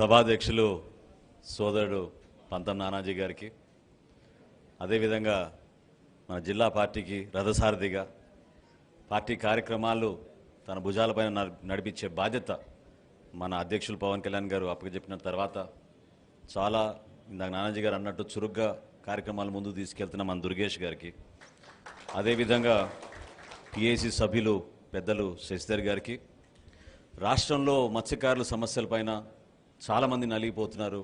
సభాధ్యక్షులు సోదరుడు పంతం నానాజీ గారికి అదేవిధంగా మన జిల్లా పార్టీకి రథసారథిగా పార్టీ కార్యక్రమాలు తన భుజాలపైన నడిపించే బాధ్యత మన అధ్యక్షులు పవన్ కళ్యాణ్ గారు అప్పగజెప్పిన తర్వాత చాలా ఇందాక నానాజీ గారు అన్నట్టు చురుగ్గా కార్యక్రమాలు ముందుకు తీసుకెళ్తున్న మన దుర్గేష్ గారికి అదేవిధంగా టీఏసీ సభ్యులు పెద్దలు శశిధర్ గారికి రాష్ట్రంలో మత్స్యకారుల సమస్యలపైన చాలామంది నలిగిపోతున్నారు.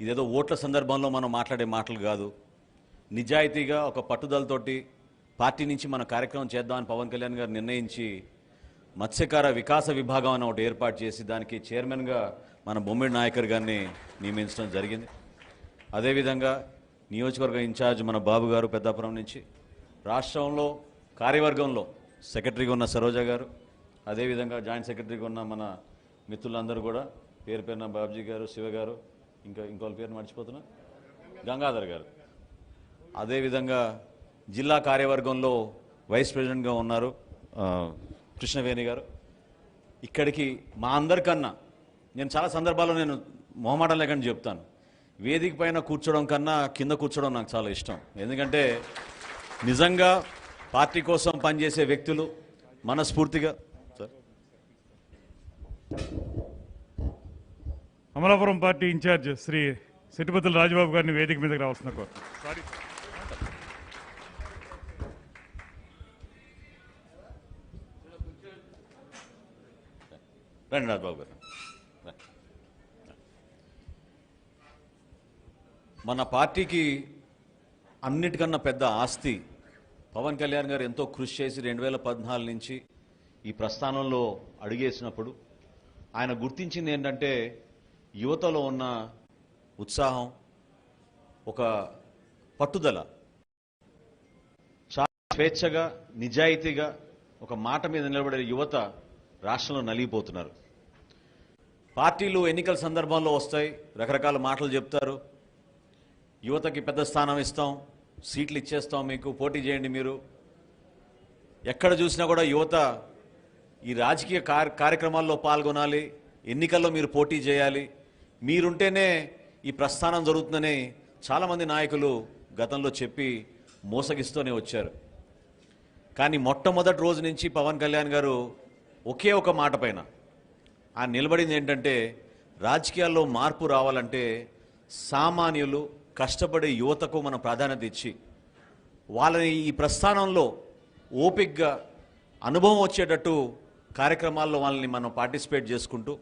ఇదేదో ఓట్ల సందర్భంలో మనం మాట్లాడే మాటలు కాదు. నిజాయితీగా ఒక పట్టుదలతోటి పార్టీ నుంచి మన కార్యక్రమం చేద్దామని పవన్ కళ్యాణ్ గారు నిర్ణయించి మత్స్యకార వికాస విభాగం అని ఒకటి ఏర్పాటు చేసి దానికి చైర్మన్గా మన బొమ్మిడి నాయకర్ గారిని నియమించడం జరిగింది. అదేవిధంగా నియోజకవర్గ ఇన్ఛార్జ్ మన బాబు గారు పెద్దాపురం నుంచి రాష్ట్రంలో కార్యవర్గంలో సెక్రటరీగా ఉన్న సరోజ గారు అదేవిధంగా జాయింట్ సెక్రటరీగా ఉన్న మన మిత్రులందరూ కూడా పేరు పేరున బాబ్జీ గారు శివ గారు ఇంకా ఇంకోళ్ళ పేరు మర్చిపోతున్నా. గంగాధర్ గారు. అదేవిధంగా జిల్లా కార్యవర్గంలో వైస్ ప్రెసిడెంట్గా ఉన్నారు కృష్ణవేణి గారు. ఇక్కడికి మా అందరికన్నా నేను చాలా సందర్భాల్లో నేను మొహమాటం లేకుండా చెప్తాను. వేదిక పైన కూర్చోవడం కన్నా కింద కూర్చోవడం నాకు చాలా ఇష్టం. ఎందుకంటే నిజంగా పార్టీ కోసం పనిచేసే వ్యక్తులు మనస్ఫూర్తిగా sir Amalapuram party incharge Shri Sitipathula Rajababu గారిని వేదిక మీదకి రావాల్సిన కోరు. రండి రాజబాబు గారు. రండి. మన పార్టీకి అన్నిటికన్నా పెద్ద ఆస్తి పవన్ కళ్యాణ్ గారు ఎంతో కృషి చేసి రెండు వేల పద్నాలుగు నుంచి ఈ ప్రస్థానంలో అడుగేసినప్పుడు ఆయన గుర్తించింది ఏంటంటే యువతలో ఉన్న ఉత్సాహం ఒక పట్టుదల చాలా స్వేచ్ఛగా నిజాయితీగా ఒక మాట మీద నిలబడే యువత రాష్ట్రంలో నలిగిపోతున్నారు. పార్టీలు ఎన్నికల సందర్భంలో వస్తాయి రకరకాల మాటలు చెప్తారు. యువతకి పెద్ద స్థానం ఇస్తాం సీట్లు ఇచ్చేస్తాం మీకు పోటీ చేయండి మీరు. ఎక్కడ చూసినా కూడా యువత ఈ రాజకీయ కార్యక్రమాల్లో పాల్గొనాలి ఎన్నికల్లో మీరు పోటీ చేయాలి. మీరుంటేనే ఈ ప్రస్థానం జరుగుతుందని చాలామంది నాయకులు గతంలో చెప్పి మోసగిస్తూనే వచ్చారు. కానీ మొట్టమొదటి రోజు నుంచి పవన్ కళ్యాణ్ గారు ఒకే ఒక మాట పైన ఆ నిలబడింది ఏంటంటే రాజకీయాల్లో మార్పు రావాలంటే సామాన్యులు కష్టపడే యువతకు మనం ప్రాధాన్యత ఇచ్చి వాళ్ళని ఈ ప్రస్థానంలో ఓపిక్గా అనుభవం వచ్చేటట్టు కార్యక్రమాల్లో వాళ్ళని మనం పార్టిసిపేట్ చేసుకుంటూ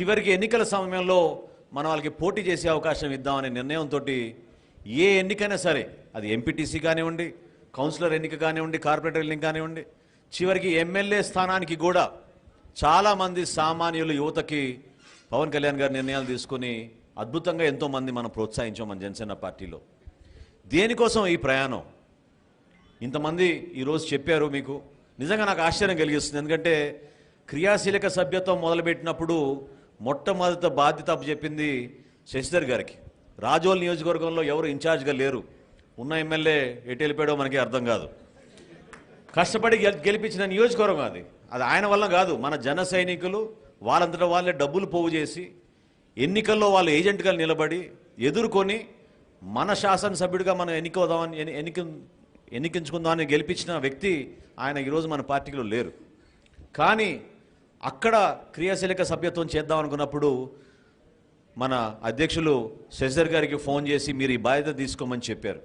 చివరికి ఎన్నికల సమయంలో మనం వాళ్ళకి పోటీ చేసే అవకాశం ఇద్దామనే నిర్ణయంతో ఏ ఎన్నికైనా సరే అది ఎంపీటీసీ కానివ్వండి కౌన్సిలర్ ఎన్నిక కానివ్వండి కార్పొరేటర్ ఎన్నిక కానివ్వండి చివరికి ఎమ్మెల్యే స్థానానికి కూడా చాలామంది సామాన్యులు యువతకి పవన్ కళ్యాణ్ గారి నిర్ణయాలు తీసుకుని అద్భుతంగా ఎంతోమంది మనం ప్రోత్సహించాం మన జనసేన పార్టీలో. దేనికోసం ఈ ప్రయాణం? ఇంతమంది ఈరోజు చెప్పారు మీకు. నిజంగా నాకు ఆశ్చర్యం కలిగిస్తుంది. ఎందుకంటే క్రియాశీలక సభ్యత్వం మొదలుపెట్టినప్పుడు మొట్టమొదట బాధ్యత చెప్పింది శశిధర్ గారికి. రాజోల్ నియోజకవర్గంలో ఎవరు ఇన్ఛార్జ్గా లేరు. ఉన్న ఎమ్మెల్యే ఎటు వెళ్ళిపోయాడో మనకి అర్థం కాదు. కష్టపడి గెల్- గెలిపించిన నియోజకవర్గం అది. అది ఆయన వల్ల కాదు. మన జన సైనికులు వాళ్ళంతటా వాళ్ళే డబ్బులు పోగు చేసి ఎన్నికల్లో వాళ్ళు ఏజెంట్గా నిలబడి ఎదుర్కొని మన శాసనసభ్యుడిగా మనం ఎన్నికవుదామని ఎన్ని- ఎన్నిక ఎన్నికించుకుందామని గెలిపించిన వ్యక్తి ఆయన ఈరోజు మన పార్టీలో లేరు. కానీ అక్కడ క్రియాశీలక సభ్యత్వం చేద్దాం అనుకున్నప్పుడు మన అధ్యక్షులు శశిధర్ గారికి ఫోన్ చేసి మీరు ఈ బాధ్యత తీసుకోమని చెప్పారు.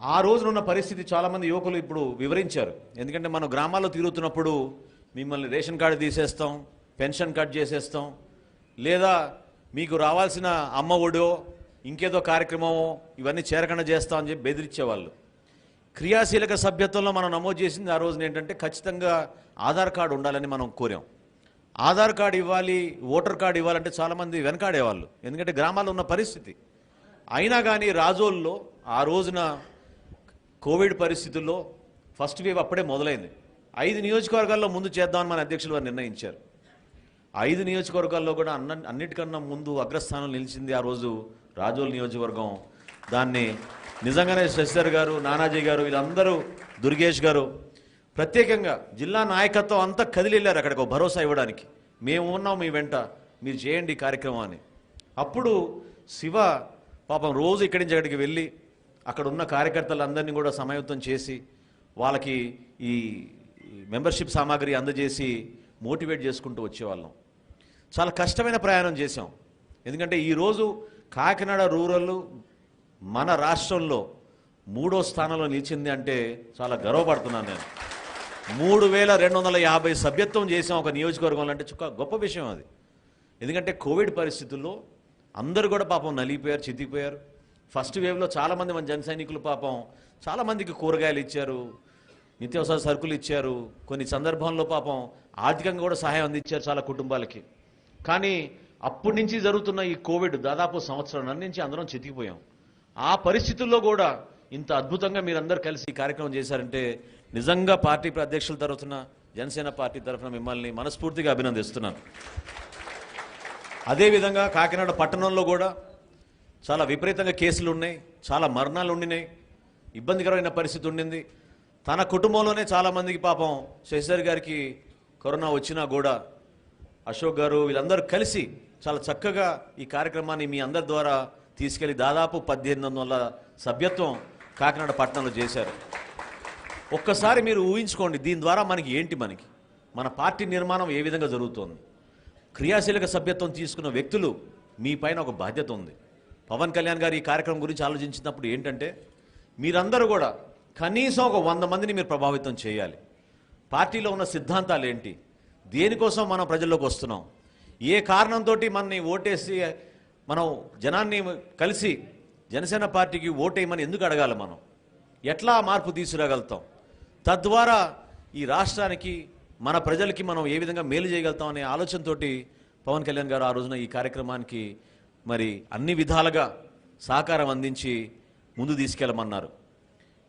ఆ రోజునున్న పరిస్థితి చాలామంది యువకులు ఇప్పుడు వివరించారు. ఎందుకంటే మనం గ్రామాల్లో తిరుగుతున్నప్పుడు మిమ్మల్ని రేషన్ కార్డు తీసేస్తాం పెన్షన్ కట్ చేసేస్తాం లేదా మీకు రావాల్సిన అమ్మ ఒడో ఇంకేదో కార్యక్రమమో ఇవన్నీ చేరకుండా చేస్తాం అని చెప్పి బెదిరించేవాళ్ళు. క్రియాశీలక సభ్యత్వంలో మనం నమోదు చేసింది ఆ రోజున ఏంటంటే ఖచ్చితంగా ఆధార్ కార్డు ఉండాలని మనం కోరాం. ఆధార్ కార్డు ఇవ్వాలి ఓటర్ కార్డు ఇవ్వాలంటే చాలామంది వెనకాడేవాళ్ళు. ఎందుకంటే గ్రామాల్లో ఉన్న పరిస్థితి. అయినా కానీ రాజోల్లో ఆ రోజున కోవిడ్ పరిస్థితుల్లో ఫస్ట్ వేవ్ అప్పుడే మొదలైంది. ఐదు నియోజకవర్గాల్లో ముందు చేద్దామని మన అధ్యక్షులు వారు నిర్ణయించారు. ఐదు నియోజకవర్గాల్లో కూడా అన్న అన్నిటికన్నా ముందు అగ్రస్థానం నిలిచింది ఆ రోజు రాజోల్ నియోజకవర్గం. దాన్ని నిజంగానే శశిధర్ గారు నానాజీ గారు వీళ్ళందరూ దుర్గేష్ గారు ప్రత్యేకంగా జిల్లా నాయకత్వం అంతా కదిలిళ్ళారు అక్కడికి ఒక భరోసా ఇవ్వడానికి. మేము ఉన్నాం మీ వెంట మీరు చేయండి కార్యక్రమాన్ని. అప్పుడు శివ పాపం రోజు ఇక్కడి నుంచి అక్కడికి వెళ్ళి అక్కడ ఉన్న కార్యకర్తలందరినీ కూడా సమయుతం చేసి వాళ్ళకి ఈ మెంబర్షిప్ సామాగ్రి అందజేసి మోటివేట్ చేసుకుంటూ వచ్చేవాళ్ళం. చాలా కష్టమైన ప్రయాణం చేసాం ఎందుకంటే ఈరోజు కాకినాడ రూరల్ మన రాష్ట్రంలో మూడో స్థానంలో నిలిచింది అంటే చాలా గర్వపడుతున్నాను నేను. మూడు వేల రెండు వందల యాభై సభ్యత్వం చేసాం ఒక నియోజకవర్గంలో అంటే చుక్క గొప్ప విషయం అది. ఎందుకంటే కోవిడ్ పరిస్థితుల్లో అందరూ కూడా పాపం నలిగిపోయారు చితికిపోయారు. ఫస్ట్ వేవ్లో చాలామంది మన జన సైనికులు పాపం చాలామందికి కూరగాయలు ఇచ్చారు నిత్యావసర సరుకులు ఇచ్చారు. కొన్ని సందర్భాల్లో పాపం ఆర్థికంగా కూడా సహాయం అందించారు చాలా కుటుంబాలకి. కానీ అప్పటి నుంచి జరుగుతున్న ఈ కోవిడ్ దాదాపు సంవత్సరం నుంచి అందరం చితికిపోయాం. ఆ పరిస్థితుల్లో కూడా ఇంత అద్భుతంగా మీరందరూ కలిసి ఈ కార్యక్రమం చేశారంటే నిజంగా పార్టీ అధ్యక్షుల తరఫున జనసేన పార్టీ తరఫున మిమ్మల్ని మనస్ఫూర్తిగా అభినందిస్తున్నాను. అదేవిధంగా కాకినాడ పట్టణంలో కూడా చాలా విపరీతంగా కేసులు ఉన్నాయి చాలా మరణాలు ఉండినాయి ఇబ్బందికరమైన పరిస్థితి ఉండింది. తన కుటుంబంలోనే చాలామందికి పాపం శశిధర్ గారికి కరోనా వచ్చినా కూడా అశోక్ గారు వీళ్ళందరూ కలిసి చాలా చక్కగా ఈ కార్యక్రమాన్ని మీ అందరి ద్వారా తీసుకెళ్ళి దాదాపు పద్దెనిమిది వందల సభ్యత్వం కాకినాడ పట్టణంలో చేశారు. ఒక్కసారి మీరు ఊహించుకోండి దీని ద్వారా మనకి ఏంటి మనకి? మన పార్టీ నిర్మాణం ఏ విధంగా జరుగుతోంది? క్రియాశీలక సభ్యత్వం తీసుకున్న వ్యక్తులు మీ పైన ఒక బాధ్యత ఉంది. పవన్ కళ్యాణ్ గారు ఈ కార్యక్రమం గురించి ఆలోచించినప్పుడు ఏంటంటే మీరందరూ కూడా కనీసం ఒక వంద మందిని మీరు ప్రభావితం చేయాలి. పార్టీలో ఉన్న సిద్ధాంతాలు ఏంటి? దేనికోసం మనం ప్రజల్లోకి వస్తున్నాం? ఏ కారణంతో మనని ఓటేసి మనం జనాన్ని కలిసి జనసేన పార్టీకి ఓటేయమని ఎందుకు అడగాలి మనం? ఎట్లా మార్పు తీసుకురాగలుగుతాం? తద్వారా ఈ రాష్ట్రానికి మన ప్రజలకి మనం ఏ విధంగా మేలు చేయగలుగుతాం అనే ఆలోచనతోటి పవన్ కళ్యాణ్ గారు ఆ రోజున ఈ కార్యక్రమానికి మరి అన్ని విధాలుగా సహకారం అందించి ముందు తీసుకెళ్ళమన్నారు.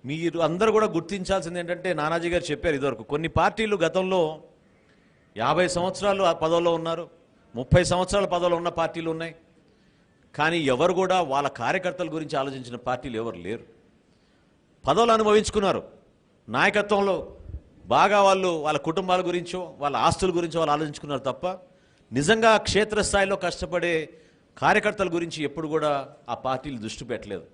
మీరు అందరూ కూడా గుర్తించాల్సింది ఏంటంటే నానాజీ గారు చెప్పారు ఇదివరకు కొన్ని పార్టీలు గతంలో యాభై సంవత్సరాలు ఆ ఉన్నారు ముప్పై సంవత్సరాల పదవిలో ఉన్న పార్టీలు ఉన్నాయి. కానీ ఎవరు కూడా వాళ్ళ కార్యకర్తల గురించి ఆలోచించిన పార్టీలు ఎవరు లేరు. పదవులు అనుభవించుకున్నారు. నాయకత్వంలో బాగా వాళ్ళు వాళ్ళ కుటుంబాల గురించో వాళ్ళ ఆస్తుల గురించో వాళ్ళు ఆలోచించుకున్నారు తప్ప నిజంగా క్షేత్రస్థాయిలో కష్టపడే కార్యకర్తల గురించి ఎప్పుడు కూడా ఆ పార్టీలు దృష్టి పెట్టలేదు.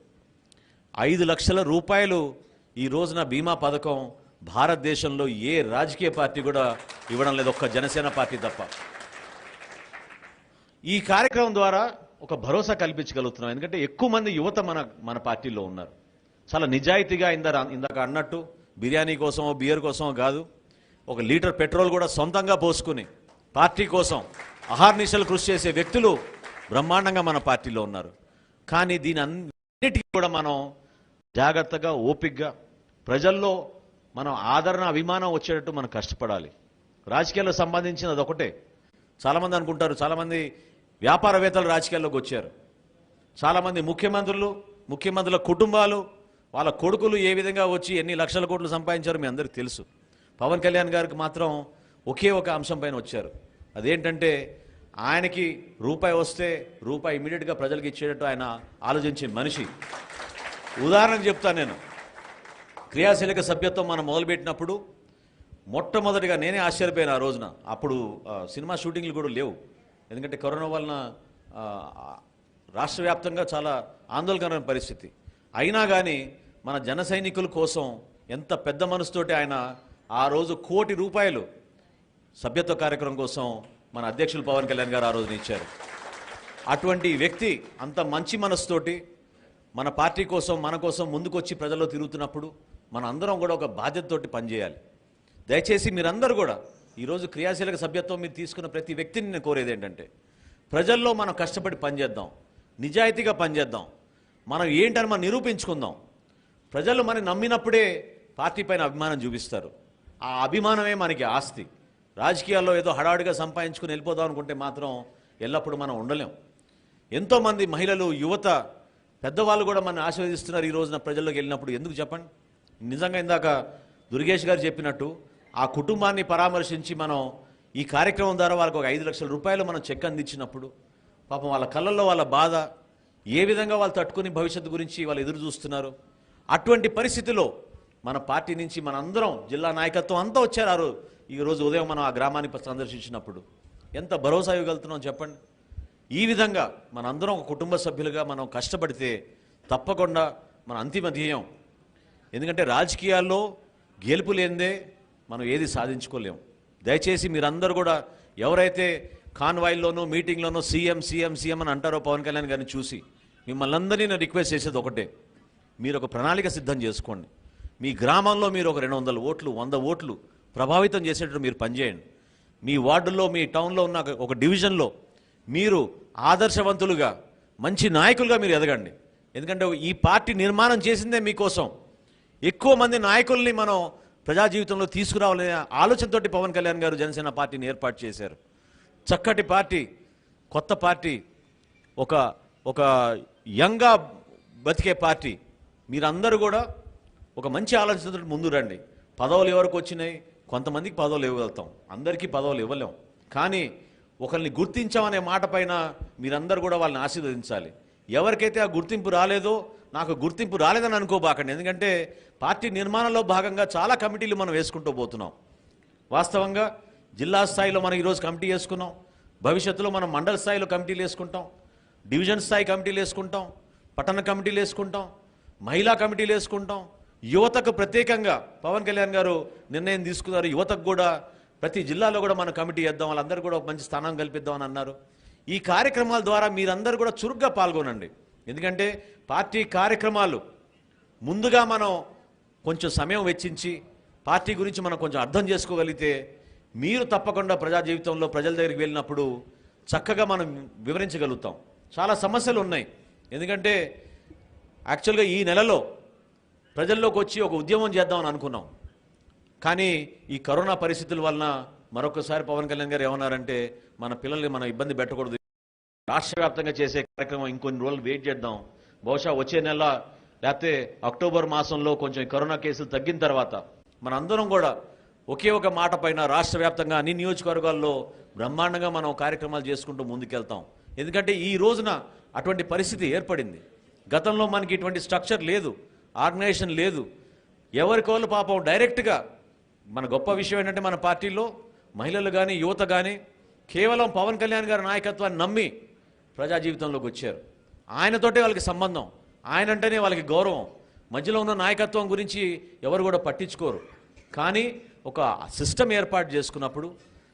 ఐదు లక్షల రూపాయలు ఈ రోజున బీమా పథకం భారతదేశంలో ఏ రాజకీయ పార్టీ కూడా ఇవ్వడం లేదు. ఒక్క జనసేన పార్టీ తప్ప. ఈ కార్యక్రమం ద్వారా ఒక భరోసా కల్పించగలుగుతున్నాం. ఎందుకంటే ఎక్కువ మంది యువత మన మన పార్టీలో ఉన్నారు. చాలా నిజాయితీగా ఇంద ఇందాక అన్నట్టు బిర్యానీ కోసమో బియర్ కోసమో కాదు. ఒక లీటర్ పెట్రోల్ కూడా సొంతంగా పోసుకుని పార్టీ కోసం అహార్నిశలు కృషి చేసే వ్యక్తులు బ్రహ్మాండంగా మన పార్టీలో ఉన్నారు. కానీ దీని అన్నిటికీ కూడా మనం జాగ్రత్తగా ఓపిగ్గా ప్రజల్లో మనం ఆదరణ అభిమానం వచ్చేటట్టు మనం కష్టపడాలి. రాజకీయాలకు సంబంధించిన ఒకటే. చాలామంది అనుకుంటారు చాలామంది వ్యాపారవేత్తలు రాజకీయాల్లోకి వచ్చారు. చాలామంది ముఖ్యమంత్రులు ముఖ్యమంత్రుల కుటుంబాలు వాళ్ళ కొడుకులు ఏ విధంగా వచ్చి ఎన్ని లక్షల కోట్లు సంపాదించారో మీ అందరికీ తెలుసు. పవన్ కళ్యాణ్ గారికి మాత్రం ఒకే ఒక అంశం పైన వచ్చారు. అదేంటంటే ఆయనకి రూపాయి వస్తే రూపాయి ఇమీడియట్గా ప్రజలకు ఇచ్చేటట్టు ఆయన ఆలోచించే మనిషి. ఉదాహరణకు చెప్తాను నేను. క్రియాశీలక సభ్యత్వం మనం మొదలుపెట్టినప్పుడు మొట్టమొదటిగా నేనే ఆశ్చర్యపోయాను ఆ రోజున. అప్పుడు సినిమా షూటింగ్లు కూడా లేవు. ఎందుకంటే కరోనా వలన రాష్ట్ర వ్యాప్తంగా చాలా ఆందోళనకరమైన పరిస్థితి. అయినా కానీ మన జన సైనికుల కోసం ఎంత పెద్ద మనసుతోటి ఆయన ఆ రోజు కోటి రూపాయలు సభ్యత్వ కార్యక్రమం కోసం మన అధ్యక్షులు పవన్ కళ్యాణ్ గారు ఆ రోజున ఇచ్చారు. అటువంటి వ్యక్తి అంత మంచి మనసుతోటి మన పార్టీ కోసం మన కోసం ముందుకొచ్చి ప్రజల్లో తిరుగుతున్నప్పుడు మన అందరం కూడా ఒక బాధ్యతతోటి పనిచేయాలి. దయచేసి మీరందరూ కూడా ఈరోజు క్రియాశీలక సభ్యత్వం మీరు తీసుకున్న ప్రతి వ్యక్తిని నేను కోరేది ఏంటంటే ప్రజల్లో మనం కష్టపడి పనిచేద్దాం నిజాయితీగా పనిచేద్దాం మనం ఏంటని మనం నిరూపించుకుందాం. ప్రజలు మనం నమ్మినప్పుడే పార్టీ పైన అభిమానం చూపిస్తారు. ఆ అభిమానమే మనకి ఆస్తి. రాజకీయాల్లో ఏదో హడావుడిగా సంపాదించుకుని వెళ్ళిపోదాం అనుకుంటే మాత్రం ఎల్లప్పుడూ మనం ఉండలేం. ఎంతోమంది మహిళలు యువత పెద్దవాళ్ళు కూడా మనం ఆశీర్వదిస్తున్నారు ఈ రోజున ప్రజల్లోకి వెళ్ళినప్పుడు. ఎందుకు చెప్పండి? నిజంగా ఇందాక దుర్గేష్ గారు చెప్పినట్టు ఆ కుటుంబాన్ని పరామర్శించి మనం ఈ కార్యక్రమం ద్వారా వాళ్ళకి ఒక ఐదు లక్షల రూపాయలు మనం చెక్ అందించినప్పుడు పాపం వాళ్ళ కళ్ళల్లో వాళ్ళ బాధ ఏ విధంగా వాళ్ళు తట్టుకుని భవిష్యత్తు గురించి వాళ్ళు ఎదురు చూస్తున్నారు. అటువంటి పరిస్థితిలో మన పార్టీ నుంచి మనందరం జిల్లా నాయకత్వం అంతా వచ్చారు ఆ ఈ రోజు ఉదయం మనం ఆ గ్రామాన్ని సందర్శించినప్పుడు. ఎంత భరోసా ఇవ్వగలుగుతున్నాం చెప్పండి? ఈ విధంగా మనందరం ఒక కుటుంబ సభ్యులుగా మనం కష్టపడితే తప్పకుండా మన అంతిమ ధ్యేయం. ఎందుకంటే రాజకీయాల్లో గెలుపు లేనిదే మనం ఏది సాధించుకోలేము దయచేసి మీరందరూ కూడా ఎవరైతే కాన్వాయిల్లోనూ మీటింగ్లోనూ సీఎం సీఎం సీఎం అని అంటారో పవన్ కళ్యాణ్ గారిని చూసి మిమ్మల్ని అందరినీ నేను రిక్వెస్ట్ చేసేది ఒకటే. మీరు ఒక ప్రణాళిక సిద్ధం చేసుకోండి. మీ గ్రామంలో మీరు ఒక రెండు వందల ఓట్లు వంద ఓట్లు ప్రభావితం చేసేటట్టు మీరు పనిచేయండి. మీ వార్డుల్లో మీ టౌన్లో ఉన్న ఒక డివిజన్లో మీరు ఆదర్శవంతులుగా మంచి నాయకులుగా మీరు ఎదగండి. ఎందుకంటే ఈ పార్టీ నిర్మాణం చేసిందే మీకోసం. ఎక్కువ మంది నాయకుల్ని మనం ప్రజా జీవితంలో తీసుకురావాలనే ఆలోచనతోటి పవన్ కళ్యాణ్ గారు జనసేన పార్టీని ఏర్పాటు చేశారు. చక్కటి పార్టీ కొత్త పార్టీ ఒక ఒక యంగా బతికే పార్టీ. మీరందరూ కూడా ఒక మంచి ఆలోచనతో ముందు రండి. పదవులు ఎవరికి వచ్చినాయి? కొంతమందికి పదవులు ఇవ్వగలుగుతాం. అందరికీ పదవులు ఇవ్వలేం. కానీ ఒకరిని గుర్తించామనే మాట పైన మీరందరూ కూడా వాళ్ళని ఆశీర్వదించాలి. ఎవరికైతే ఆ గుర్తింపు రాలేదో నాకు గుర్తింపు రాలేదని అనుకోబాకండి. ఎందుకంటే పార్టీ నిర్మాణంలో భాగంగా చాలా కమిటీలు మనం వేసుకుంటూ పోతున్నాం. వాస్తవంగా జిల్లా స్థాయిలో మనం ఈరోజు కమిటీ వేసుకున్నాం. భవిష్యత్తులో మనం మండల స్థాయిలో కమిటీలు వేసుకుంటాం. డివిజన్ స్థాయి కమిటీలు వేసుకుంటాం. పట్టణ కమిటీలు వేసుకుంటాం. మహిళా కమిటీలు వేసుకుంటాం. యువతకు ప్రత్యేకంగా పవన్ కళ్యాణ్ గారు నిర్ణయం తీసుకున్నారు. యువతకు కూడా ప్రతి జిల్లాలో కూడా మనం కమిటీ వేద్దాం. వాళ్ళందరూ కూడా ఒక మంచి స్థానం కల్పిద్దామని అన్నారు. ఈ కార్యక్రమాల ద్వారా మీరందరూ కూడా చురుగ్గా పాల్గొనండి. ఎందుకంటే పార్టీ కార్యక్రమాలు ముందుగా మనం కొంచెం సమయం వెచ్చించి పార్టీ గురించి మనం కొంచెం అర్థం చేసుకోగలిగితే మీరు తప్పకుండా ప్రజా జీవితంలో ప్రజల దగ్గరికి వెళ్ళినప్పుడు చక్కగా మనం వివరించగలుగుతాం. చాలా సమస్యలు ఉన్నాయి. ఎందుకంటే యాక్చువల్గా ఈ నెలలో ప్రజల్లోకి వచ్చి ఒక ఉద్యమం చేద్దామని అనుకున్నాం. కానీ ఈ కరోనా పరిస్థితుల వలన మరొకసారి పవన్ కళ్యాణ్ గారు ఏమన్నారంటే మన పిల్లల్ని మనం ఇబ్బంది పెట్టకూడదు రాష్ట్ర వ్యాప్తంగా చేసే కార్యక్రమం ఇంకొన్ని రోజులు వెయిట్ చేద్దాం. బహుశా వచ్చే నెల లేకపోతే అక్టోబర్ మాసంలో కొంచెం కరోనా కేసులు తగ్గిన తర్వాత మనందరం కూడా ఒకే ఒక మాట పైన రాష్ట్ర వ్యాప్తంగా అన్ని నియోజకవర్గాల్లో బ్రహ్మాండంగా మనం కార్యక్రమాలు చేసుకుంటూ ముందుకెళ్తాం. ఎందుకంటే ఈ రోజున అటువంటి పరిస్థితి ఏర్పడింది. గతంలో మనకి ఇటువంటి స్ట్రక్చర్ లేదు ఆర్గనైజేషన్ లేదు. ఎవరికి వాళ్ళు పాపం డైరెక్ట్గా మన గొప్ప విషయం ఏంటంటే మన పార్టీలో మహిళలు కానీ యువత కానీ కేవలం పవన్ కళ్యాణ్ గారి నాయకత్వాన్ని నమ్మి ప్రజా జీవితంలోకి వచ్చారు. ఆయనతోటే వాళ్ళకి సంబంధం. ఆయన అంటేనే వాళ్ళకి గౌరవం. మధ్యలో ఉన్న నాయకత్వం గురించి ఎవరు కూడా పట్టించుకోరు. కానీ ఒక సిస్టమ్ ఏర్పాటు చేసుకున్నప్పుడు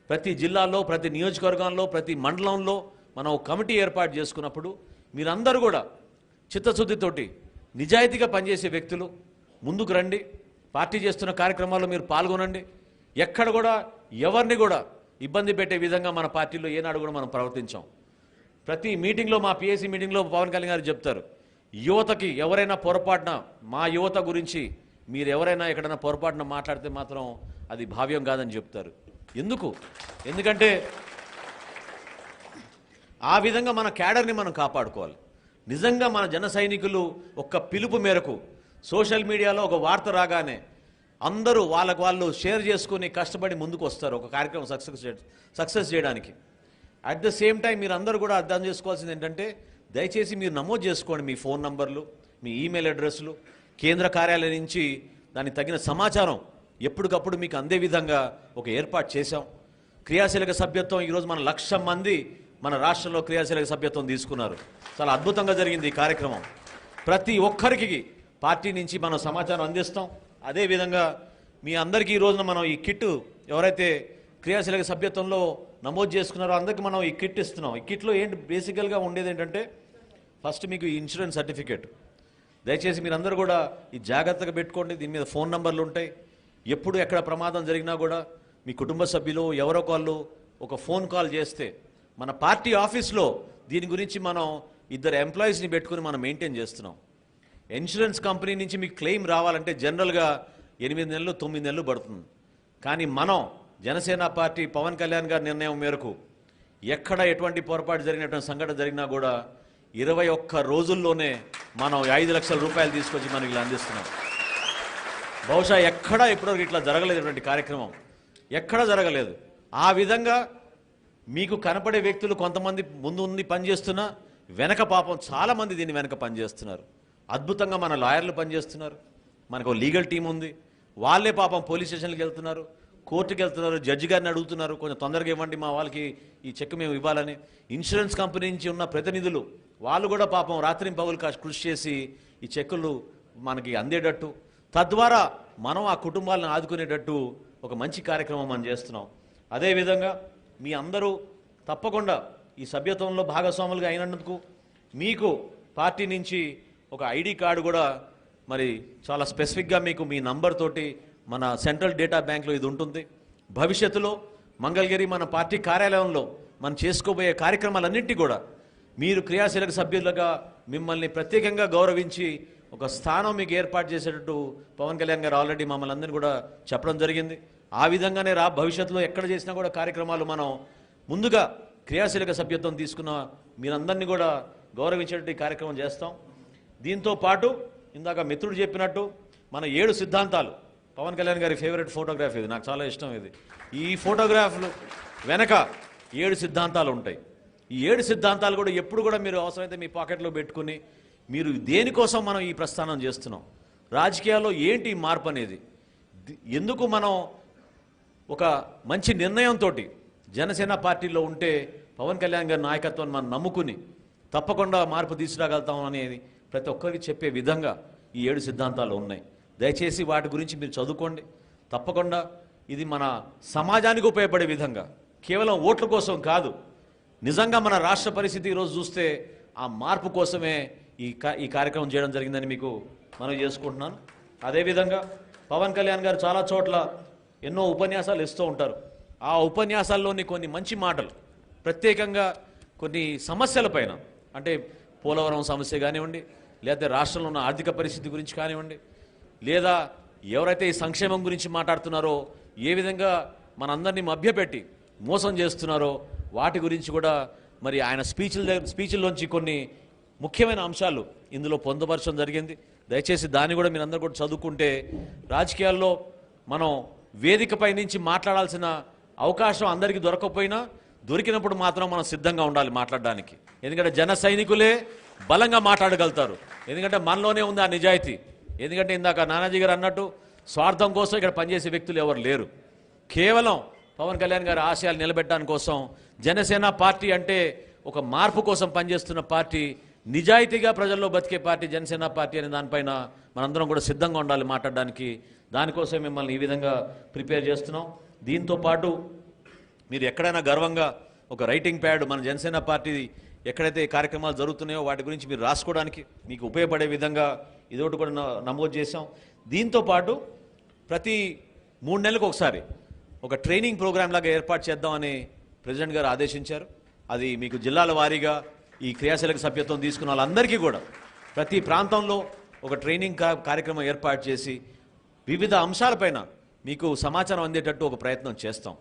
ప్రతి జిల్లాలో ప్రతి నియోజకవర్గంలో ప్రతి మండలంలో మనం ఒక కమిటీ ఏర్పాటు చేసుకున్నప్పుడు మీరందరూ కూడా చిత్తశుద్ధితోటి నిజాయితీగా పనిచేసే వ్యక్తులు ముందుకు రండి. పార్టీ చేస్తున్న కార్యక్రమాల్లో మీరు పాల్గొనండి. ఎక్కడ కూడా ఎవరిని కూడా ఇబ్బంది పెట్టే విధంగా మన పార్టీలో ఏనాడు కూడా మనం ప్రవర్తించాం. ప్రతి మీటింగ్లో మా పిఎస్సి మీటింగ్లో పవన్ కళ్యాణ్ గారు చెప్తారు యువతకి ఎవరైనా పొరపాటున మా యువత గురించి మీరు ఎవరైనా ఎక్కడైనా పొరపాటున మాట్లాడితే మాత్రం అది భావ్యం కాదని చెప్తారు. ఎందుకు? ఎందుకంటే ఆ విధంగా మన క్యాడర్ని మనం కాపాడుకోవాలి. నిజంగా మన జన సైనికులు ఒక్క పిలుపు మేరకు సోషల్ మీడియాలో ఒక వార్త రాగానే అందరూ వాళ్ళకు వాళ్ళు షేర్ చేసుకుని కష్టపడి ముందుకు వస్తారు ఒక కార్యక్రమం సక్సెస్ సక్సెస్ చేయడానికి. అట్ ద సేమ్ టైం మీరు అందరూ కూడా అర్థం చేసుకోవాల్సింది ఏంటంటే దయచేసి మీరు నమోదు చేసుకోండి మీ ఫోన్ నంబర్లు మీ ఈమెయిల్ అడ్రస్లు. కేంద్ర కార్యాలయం నుంచి దానికి తగిన సమాచారం ఎప్పటికప్పుడు మీకు అందే విధంగా ఒక ఏర్పాటు చేశాం. క్రియాశీలక సభ్యత్వం ఈరోజు మన లక్ష మంది మన రాష్ట్రంలో క్రియాశీలక సభ్యత్వం తీసుకున్నారు. చాలా అద్భుతంగా జరిగింది ఈ కార్యక్రమం. ప్రతి ఒక్కరికి పార్టీ నుంచి మనం సమాచారం అందిస్తాం. అదేవిధంగా మీ అందరికీ ఈ రోజున మనం ఈ కిట్టు ఎవరైతే క్రియాశీలక సభ్యత్వంలో నమోదు చేసుకున్నారో. అందరికీ మనం ఈ కిట్ ఇస్తున్నాం. ఈ కిట్లో ఏంటి బేసికల్గా ఉండేది ఏంటంటే ఫస్ట్ మీకు ఈ ఇన్సూరెన్స్ సర్టిఫికేట్ దయచేసి మీరందరూ కూడా ఈ జాగ్రత్తగా పెట్టుకోండి. దీని మీద ఫోన్ నంబర్లు ఉంటాయి. ఎప్పుడు ఎక్కడ ప్రమాదం జరిగినా కూడా మీ కుటుంబ సభ్యులు ఎవరో వాళ్ళు ఒక ఫోన్ కాల్ చేస్తే మన పార్టీ ఆఫీస్లో దీని గురించి మనం ఇద్దరు ఎంప్లాయీస్ని పెట్టుకుని మనం మెయింటైన్ చేస్తున్నాం. ఇన్సూరెన్స్ కంపెనీ నుంచి మీకు క్లెయిమ్ రావాలంటే జనరల్గా ఎనిమిది నెలలు తొమ్మిది నెలలు పడుతుంది. కానీ మనం జనసేన పార్టీ పవన్ కళ్యాణ్ గారి నిర్ణయం మేరకు ఎక్కడ ఎటువంటి పొరపాటు జరిగినటువంటి సంఘటన జరిగినా కూడా ఇరవై ఒక్క రోజుల్లోనే మనం ఐదు లక్షల రూపాయలు తీసుకొచ్చి మనకి ఇలా అందిస్తున్నాం. బహుశా ఎక్కడా ఇప్పటివరకు ఇట్లా జరగలేదు ఇటువంటి కార్యక్రమం. ఎక్కడా జరగలేదు. ఆ విధంగా మీకు కనపడే వ్యక్తులు కొంతమంది ముందు ఉంది పనిచేస్తున్నా వెనక పాపం చాలామంది దీన్ని వెనక పనిచేస్తున్నారు. అద్భుతంగా మన లాయర్లు పనిచేస్తున్నారు. మనకు లీగల్ టీం ఉంది. వాళ్ళే పాపం పోలీస్ స్టేషన్కి వెళ్తున్నారు. కోర్టుకి వెళ్తున్నారు జడ్జి గారిని అడుగుతున్నారు కొంచెం తొందరగా ఇవ్వండి మా వాళ్ళకి ఈ చెక్ మేము ఇవ్వాలని. ఇన్సూరెన్స్ కంపెనీ నుంచి ఉన్న ప్రతినిధులు వాళ్ళు కూడా పాపం రాత్రి పగులు కృషి చేసి ఈ చెక్కులు మనకి అందేటట్టు. తద్వారా మనం ఆ కుటుంబాలను ఆదుకునేటట్టు ఒక మంచి కార్యక్రమం మనం చేస్తున్నాం. అదేవిధంగా మీ అందరూ తప్పకుండా ఈ సభ్యత్వంలో భాగస్వాములుగా అయినందుకు మీకు పార్టీ నుంచి ఒక ఐడి కార్డు కూడా మరి చాలా స్పెసిఫిక్గా మీకు మీ నంబర్ తోటి మన సెంట్రల్ డేటా బ్యాంక్లో ఇది ఉంటుంది. భవిష్యత్తులో మంగళగిరి మన పార్టీ కార్యాలయంలో మనం చేసుకోబోయే కార్యక్రమాలన్నింటినీ కూడా మీరు క్రియాశీలక సభ్యులుగా మిమ్మల్ని ప్రత్యేకంగా గౌరవించి ఒక స్థానం మీకు ఏర్పాటు చేసేటట్టు పవన్ కళ్యాణ్ గారు ఆల్రెడీ మమ్మల్ని అందరినీ కూడా చెప్పడం జరిగింది. ఆ విధంగానే రా భవిష్యత్తులో ఎక్కడ చేసినా కూడా కార్యక్రమాలు మనం ముందుగా క్రియాశీలక సభ్యత్వం తీసుకున్న మీరందరినీ కూడా గౌరవించేటట్టు ఈ కార్యక్రమం చేస్తాం. దీంతో పాటు ఇందాక మిత్రుడు చెప్పినట్టు మన ఏడు సిద్ధాంతాలు పవన్ కళ్యాణ్ గారి ఫేవరెట్ ఫోటోగ్రాఫ్ ఇది. నాకు చాలా ఇష్టం ఇది. ఈ ఫోటోగ్రాఫ్లు వెనక ఏడు సిద్ధాంతాలు ఉంటాయి. ఈ ఏడు సిద్ధాంతాలు కూడా ఎప్పుడు కూడా మీరు అవసరమైతే మీ పాకెట్లో పెట్టుకుని మీరు దేనికోసం మనం ఈ ప్రస్థానం చేస్తున్నాం? రాజకీయాల్లో ఏంటి ఈ మార్పు అనేది? ఎందుకు మనం ఒక మంచి నిర్ణయంతో జనసేన పార్టీలో ఉంటే పవన్ కళ్యాణ్ గారి నాయకత్వాన్ని మనం నమ్ముకుని తప్పకుండా మార్పు తీసుకురాగలుగుతాం అనేది ప్రతి ఒక్కరికి చెప్పే విధంగా ఈ ఏడు సిద్ధాంతాలు ఉన్నాయి. దయచేసి వాటి గురించి మీరు చదువుకోండి. తప్పకుండా ఇది మన సమాజానికి ఉపయోగపడే విధంగా కేవలం ఓట్ల కోసం కాదు నిజంగా మన రాష్ట్ర పరిస్థితి ఈరోజు చూస్తే ఆ మార్పు కోసమే ఈ ఈ కార్యక్రమం చేయడం జరిగిందని మీకు మనం చేసుకుంటున్నాను. అదేవిధంగా పవన్ కళ్యాణ్ గారు చాలా చోట్ల ఎన్నో ఉపన్యాసాలు ఇస్తూ ఉంటారు. ఆ ఉపన్యాసాల్లోని కొన్ని మంచి మాటలు ప్రత్యేకంగా కొన్ని సమస్యలపైన అంటే పోలవరం సమస్య కానివ్వండి లేదా రాష్ట్రంలో ఉన్న ఆర్థిక పరిస్థితి గురించి కానివ్వండి లేదా ఎవరైతే ఈ సంక్షేమం గురించి మాట్లాడుతున్నారో ఏ విధంగా మనందరినీ మభ్యపెట్టి మోసం చేస్తున్నారో వాటి గురించి కూడా మరి ఆయన స్పీచ్ల స్పీచ్ల్లోంచి కొన్ని ముఖ్యమైన అంశాలు ఇందులో పొందుపరచడం జరిగింది. దయచేసి దాన్ని కూడా మీరందరూ కూడా చదువుకుంటే రాజకీయాల్లో మనం వేదికపై నుంచి మాట్లాడాల్సిన అవకాశం అందరికీ దొరకకపోయినా దొరికినప్పుడు మాత్రం మనం సిద్ధంగా ఉండాలి మాట్లాడడానికి. ఎందుకంటే జన సైనికులే బలంగా మాట్లాడగలుగుతారు. ఎందుకంటే మనలోనే ఉంది ఆ నిజాయితీ. ఎందుకంటే ఇందాక నానాజీ గారు అన్నట్టు స్వార్థం కోసం ఇక్కడ పనిచేసే వ్యక్తులు ఎవరు లేరు. కేవలం పవన్ కళ్యాణ్ గారి ఆశయాలు నిలబెట్టడానికి కోసం జనసేన పార్టీ అంటే ఒక మార్పు కోసం పనిచేస్తున్న పార్టీ నిజాయితీగా ప్రజల్లో బతికే పార్టీ జనసేన పార్టీ అనే దానిపైన మనందరం కూడా సిద్ధంగా ఉండాలి మాట్లాడడానికి. దానికోసం మిమ్మల్ని ఈ విధంగా ప్రిపేర్ చేస్తున్నాం. దీంతో పాటు మీరు ఎక్కడైనా గర్వంగా ఒక రైటింగ్ ప్యాడ్ మన జనసేన పార్టీ ఎక్కడైతే కార్యక్రమాలు జరుగుతున్నాయో వాటి గురించి మీరు రాసుకోవడానికి మీకు ఉపయోగపడే విధంగా ఇదొకటి కూడా న- నమోదు చేశాం. దీంతో పాటు ప్రతి మూడు నెలలకు ఒకసారి ఒక ట్రైనింగ్ ప్రోగ్రామ్ లాగా ఏర్పాటు చేద్దామని ప్రెసిడెంట్ గారు ఆదేశించారు. అది మీకు జిల్లాల వారీగా ఈ క్రియాశీలక సభ్యత్వం తీసుకున్న వాళ్ళందరికీ కూడా ప్రతి ప్రాంతంలో ఒక ట్రైనింగ్ కార్యక్రమం ఏర్పాటు చేసి వివిధ అంశాలపైన మీకు సమాచారం అందేటట్టు ఒక ప్రయత్నం చేస్తాం.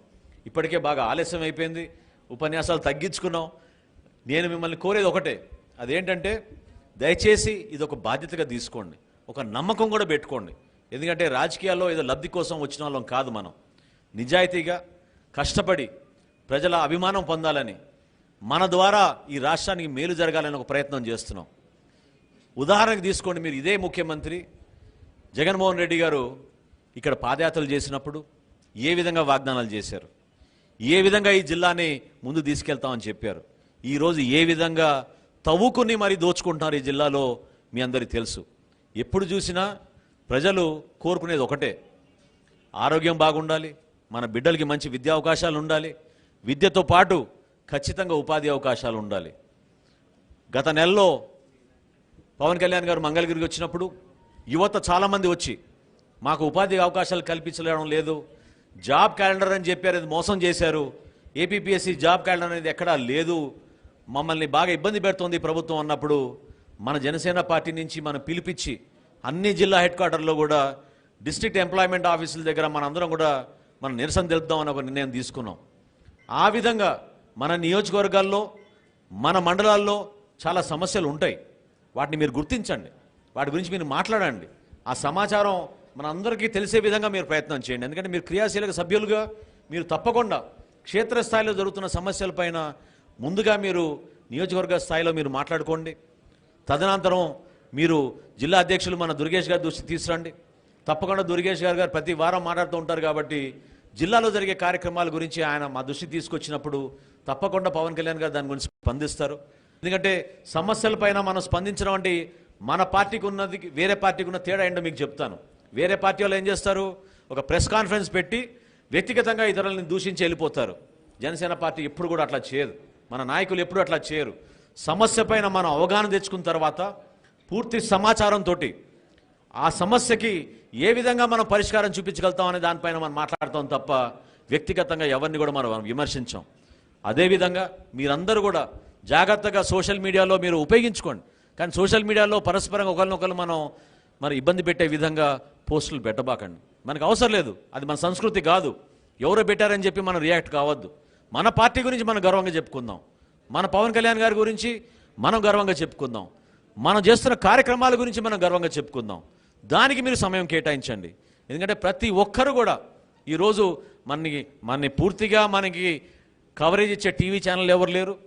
ఇప్పటికే బాగా ఆలస్యం అయిపోయింది ఉపన్యాసాలు తగ్గించుకున్నాం. నేను మిమ్మల్ని కోరేది ఒకటే. అదేంటంటే దయచేసి ఇది ఒక బాధ్యతగా తీసుకోండి. ఒక నమ్మకం కూడా పెట్టుకోండి. ఎందుకంటే రాజకీయాల్లో ఏదో లబ్ధి కోసం వచ్చిన వాళ్ళం కాదు మనం. నిజాయితీగా కష్టపడి ప్రజల అభిమానం పొందాలని మన ద్వారా ఈ రాష్ట్రానికి మేలు జరగాలని ఒక ప్రయత్నం చేస్తున్నాం. ఉదాహరణకు తీసుకోండి మీరు ఇదే ముఖ్యమంత్రి జగన్మోహన్ రెడ్డి గారు ఇక్కడ పాదయాత్రలు చేసినప్పుడు ఏ విధంగా వాగ్దానాలు చేశారు? ఏ విధంగా ఈ జిల్లాని ముందు తీసుకెళ్తామని చెప్పారు? ఈరోజు ఏ విధంగా తవ్వుకుని మరి దోచుకుంటున్నారు ఈ జిల్లాలో మీ అందరికీ తెలుసు. ఎప్పుడు చూసినా ప్రజలు కోరుకునేది ఒకటే. ఆరోగ్యం బాగుండాలి మన బిడ్డలకి మంచి విద్యా అవకాశాలు ఉండాలి విద్యతో పాటు ఖచ్చితంగా ఉపాధి అవకాశాలు ఉండాలి. గత నెలలో పవన్ కళ్యాణ్ గారు మంగళగిరికి వచ్చినప్పుడు యువత చాలామంది వచ్చి మాకు ఉపాధి అవకాశాలు కల్పించడం లేదు జాబ్ క్యాలెండర్ అని చెప్పారు అది మోసం చేశారు. ఏపీపీఎస్సీ జాబ్ క్యాలెండర్ అనేది ఎక్కడా లేదు మమ్మల్ని బాగా ఇబ్బంది పెడుతోంది ప్రభుత్వం అన్నప్పుడు మన జనసేన పార్టీ నుంచి మనం పిలిపించి అన్ని జిల్లా హెడ్ క్వార్టర్లో కూడా డిస్ట్రిక్ట్ ఎంప్లాయ్మెంట్ ఆఫీసుల దగ్గర మనందరం కూడా మనం నిరసన తెలుపుదామని ఒక నిర్ణయం తీసుకున్నాం. ఆ విధంగా మన నియోజకవర్గాల్లో మన మండలాల్లో చాలా సమస్యలు ఉంటాయి. వాటిని మీరు గుర్తించండి. వాటి గురించి మీరు మాట్లాడండి. ఆ సమాచారం మన అందరికీ తెలిసే విధంగా మీరు ప్రయత్నం చేయండి. ఎందుకంటే మీరు క్రియాశీలక సభ్యులుగా మీరు తప్పకుండా క్షేత్రస్థాయిలో జరుగుతున్న సమస్యలపైన ముందుగా మీరు నియోజకవర్గ స్థాయిలో మీరు మాట్లాడుకోండి. తదనంతరం మీరు జిల్లా అధ్యక్షులు మన దుర్గేష్ గారి దృష్టి తీసుకురండి. తప్పకుండా దుర్గేష్ గారు గారు ప్రతి వారం మాట్లాడుతూ ఉంటారు కాబట్టి జిల్లాలో జరిగే కార్యక్రమాల గురించి ఆయన మా దృష్టి తీసుకొచ్చినప్పుడు తప్పకుండా పవన్ కళ్యాణ్ గారు దాని గురించి స్పందిస్తారు. ఎందుకంటే సమస్యలపైన మనం స్పందించడం అంటే మన పార్టీకి ఉన్నది వేరే పార్టీకి ఉన్న తేడా ఏంటో మీకు చెప్తాను. వేరే పార్టీ వాళ్ళు ఏం చేస్తారు? ఒక ప్రెస్ కాన్ఫరెన్స్ పెట్టి వ్యక్తిగతంగా ఇతరులని దూషించి వెళ్ళిపోతారు. జనసేన పార్టీ ఎప్పుడు కూడా అట్లా చేయదు. మన నాయకులు ఎప్పుడు అట్లా చేయరు. సమస్య పైన మనం అవగాహన తెచ్చుకున్న తర్వాత పూర్తి సమాచారంతో ఆ సమస్యకి ఏ విధంగా మనం పరిష్కారం చూపించగలుగుతాం అనే దానిపైన మనం మాట్లాడతాం తప్ప వ్యక్తిగతంగా ఎవరిని కూడా మనం విమర్శించాం. అదేవిధంగా మీరందరూ కూడా జాగ్రత్తగా సోషల్ మీడియాలో మీరు ఉపయోగించుకోండి. కానీ సోషల్ మీడియాలో పరస్పరంగా ఒకరినొకరు మనం మరి ఇబ్బంది పెట్టే విధంగా పోస్టులు పెట్టబాకండి. మనకు అవసరం లేదు. అది మన సంస్కృతి కాదు. ఎవరో పెట్టారని చెప్పి మనం రియాక్ట్ కావద్దు. మన పార్టీ గురించి మనం గర్వంగా చెప్పుకుందాం. మన పవన్ కళ్యాణ్ గారి గురించి మనం గర్వంగా చెప్పుకుందాం. మనం చేస్తున్న కార్యక్రమాల గురించి మనం గర్వంగా చెప్పుకుందాం. దానికి మీరు సమయం కేటాయించండి. ఎందుకంటే ప్రతి ఒక్కరు కూడా ఈరోజు మనకి మనని పూర్తిగా మనకి కవరేజ్ ఇచ్చే టీవీ ఛానల్ ఎవరు లేరు?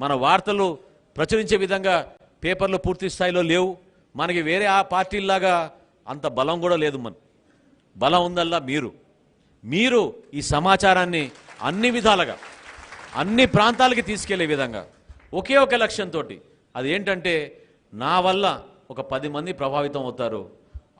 మన వార్తలు ప్రచురించే విధంగా పేపర్లు పూర్తి స్థాయిలో లేవు. మనకి వేరే ఆ పార్టీల్లాగా అంత బలం కూడా లేదు మన. బలం ఉందల్లా మీరు. మీరు ఈ సమాచారాన్ని అన్ని విధాలుగా అన్ని ప్రాంతాలకి తీసుకెళ్ళే విధంగా. ఒకే ఒక లక్ష్యంతో అది ఏంటంటే నా వల్ల ఒక పది మంది ప్రభావితం అవుతారు.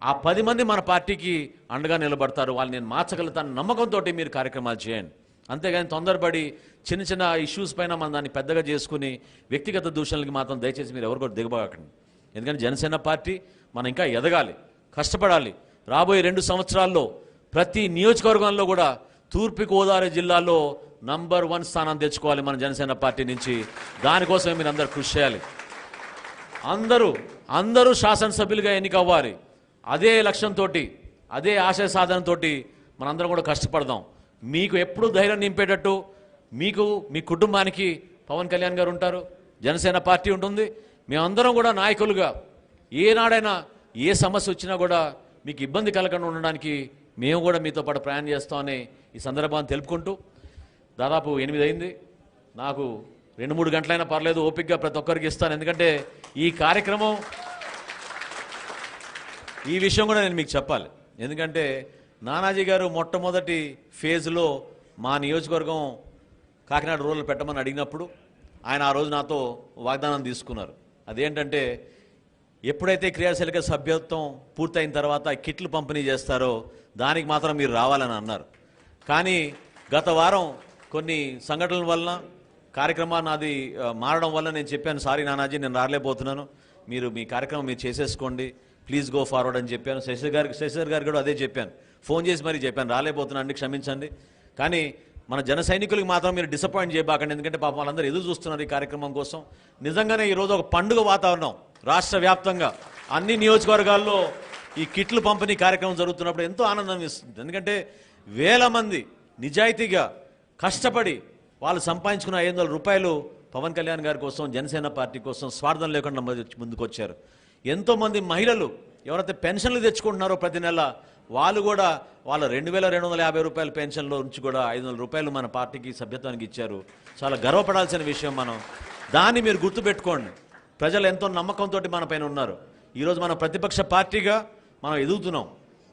ఆ పది మంది మన పార్టీకి అండగా నిలబడతారు. వాళ్ళు నేను మార్చగలుగుతాను నమ్మకంతో మీరు కార్యక్రమాలు చేయండి. అంతేగాని తొందరపడి చిన్న చిన్న ఇష్యూస్ పైన మనం దాన్ని పెద్దగా చేసుకుని వ్యక్తిగత దూషణలకి మాత్రం దయచేసి మీరు ఎవరు కూడా దిగబాకండి. ఎందుకంటే జనసేన పార్టీ మనం ఇంకా ఎదగాలి కష్టపడాలి. రాబోయే రెండు సంవత్సరాల్లో ప్రతి నియోజకవర్గంలో కూడా తూర్పు గోదావరి జిల్లాలో నంబర్ వన్ స్థానం తెచ్చుకోవాలి మన జనసేన పార్టీ నుంచి. దానికోసమే మీరు అందరు కృషి చేయాలి. అందరూ అందరూ శాసనసభ్యులుగా ఎన్నికవ్వాలి. అదే లక్ష్యంతో అదే ఆశయ సాధనతో మనందరం కూడా కష్టపడదాం. మీకు ఎప్పుడు ధైర్యం నింపేటట్టు మీకు మీ కుటుంబానికి పవన్ కళ్యాణ్ గారు ఉంటారు జనసేన పార్టీ ఉంటుంది. మేమందరం కూడా నాయకులుగా ఏనాడైనా ఏ సమస్య వచ్చినా కూడా మీకు ఇబ్బంది కలగకుండా ఉండడానికి మేము కూడా మీతో పాటు ప్రయాణం చేస్తామని ఈ సందర్భాన్ని తెలుపుకుంటూ దాదాపు ఎనిమిది అయింది నాకు రెండు మూడు గంటలైనా పర్లేదు ఓపికగా ప్రతి ఒక్కరికి ఇస్తాను. ఎందుకంటే ఈ కార్యక్రమం ఈ విషయం కూడా నేను మీకు చెప్పాలి. ఎందుకంటే నానాజీ గారు మొట్టమొదటి ఫేజ్లో మా నియోజకవర్గం కాకినాడ రూరల్ పెట్టమని అడిగినప్పుడు ఆయన ఆ రోజు నాతో వాగ్దానం తీసుకున్నారు. అదేంటంటే ఎప్పుడైతే క్రియాశీలక సభ్యత్వం పూర్తయిన తర్వాత కిట్లు పంపిణీ చేస్తారో దానికి మాత్రం మీరు రావాలని అన్నారు. కానీ గత వారం కొన్ని సంఘటనల వలన కార్యక్రమాన్ని అది మారడం వల్ల నేను చెప్పాను సారీ నానాజీ నేను రాలేకపోతున్నాను. మీరు మీ కార్యక్రమం మీరు చేసేసుకోండి. ప్లీజ్ గో ఫార్వర్డ్ అని చెప్పాను. శశి గారికి శశిధర్ గారికి కూడా అదే చెప్పాను. ఫోన్ చేసి మరీ చెప్పాను రాలేకపోతున్నాను క్షమించండి. కానీ మన జన సైనికులకు మాత్రం మీరు డిసప్పాయింట్ చేయబాకండి. ఎందుకంటే పాపం వాళ్ళందరూ ఎదురు చూస్తున్నారు ఈ కార్యక్రమం కోసం. నిజంగానే ఈరోజు ఒక పండుగ వాతావరణం రాష్ట్ర వ్యాప్తంగా. అన్ని నియోజకవర్గాల్లో ఈ కిట్లు పంపిణీ కార్యక్రమం జరుగుతున్నప్పుడు ఎంతో ఆనందం ఇస్తుంది ఎందుకంటే వేల మంది నిజాయితీగా కష్టపడి వాళ్ళు సంపాదించుకున్న ఐదు వందల రూపాయలు పవన్ కళ్యాణ్ గారి కోసం జనసేన పార్టీ కోసం స్వార్థం లేకుండా ముందుకొచ్చారు. ఎంతోమంది మహిళలు ఎవరైతే పెన్షన్లు తెచ్చుకుంటున్నారో ప్రతి నెల వాళ్ళు కూడా వాళ్ళ రెండు వేల రెండు వందల యాభై రూపాయల పెన్షన్లో నుంచి కూడా ఐదు వందల రూపాయలు మన పార్టీకి సభ్యత్వానికి ఇచ్చారు. చాలా గర్వపడాల్సిన విషయం మనం. దాన్ని మీరు గుర్తుపెట్టుకోండి. ప్రజలు ఎంతో నమ్మకంతో మన పైన ఉన్నారు. ఈరోజు మన ప్రతిపక్ష పార్టీగా మనం ఎదుగుతున్నాం.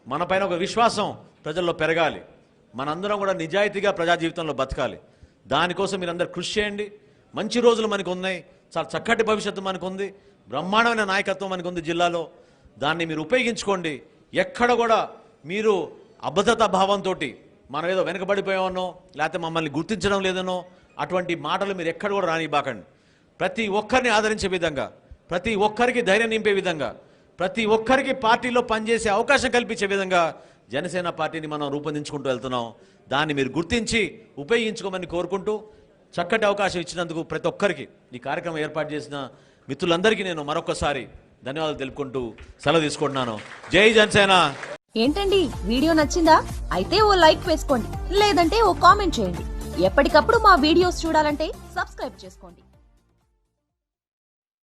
మన పైన ఒక విశ్వాసం ప్రజల్లో పెరగాలి. మనందరం కూడా నిజాయితీగా ప్రజా జీవితంలో బతకాలి. దానికోసం మీరందరూ కృషి చేయండి. మంచి రోజులు మనకు ఉన్నాయి చాలా చక్కటి భవిష్యత్తు మనకు ఉంది బ్రహ్మాండమైన నాయకత్వం మనకు ఉంది జిల్లాలో. దాన్ని మీరు ఉపయోగించుకోండి. ఎక్కడ కూడా మీరు అభద్రతా భావంతో మనం ఏదో వెనకబడిపోయామనో లేకపోతే మమ్మల్ని గుర్తించడం లేదనో అటువంటి మాటలు మీరు ఎక్కడ కూడా రానివ్వకండి. ప్రతి ఒక్కరిని ఆదరించే విధంగా ప్రతి ఒక్కరికి ధైర్యం నింపే విధంగా ప్రతి ఒక్కరికి పార్టీలో పనిచేసే అవకాశం కల్పించే విధంగా జనసేన పార్టీని మనం రూపొందించుకుంటూ వెళ్తున్నాం. దాన్ని మీరు గుర్తించి ఉపయోగించుకోమని కోరుకుంటూ చక్కటి అవకాశం ఇచ్చినందుకు ప్రతి ఒక్కరికి ఈ కార్యక్రమం ఏర్పాటు చేసిన మిత్రులందరికీ నేను మరొకసారి ధన్యవాదాలు తెలుపుకుంటూ సెలవు తీసుకుంటున్నాను. జై జనసేన! ఏంటండి? వీడియో నచ్చిందా? అయితే ఓ లైక్ వేసుకోండి. లేదంటే ఓ కామెంట్ చేయండి. ఎప్పటికప్పుడు మా వీడియోస్ చూడాలంటే సబ్స్క్రైబ్ చేసుకోండి.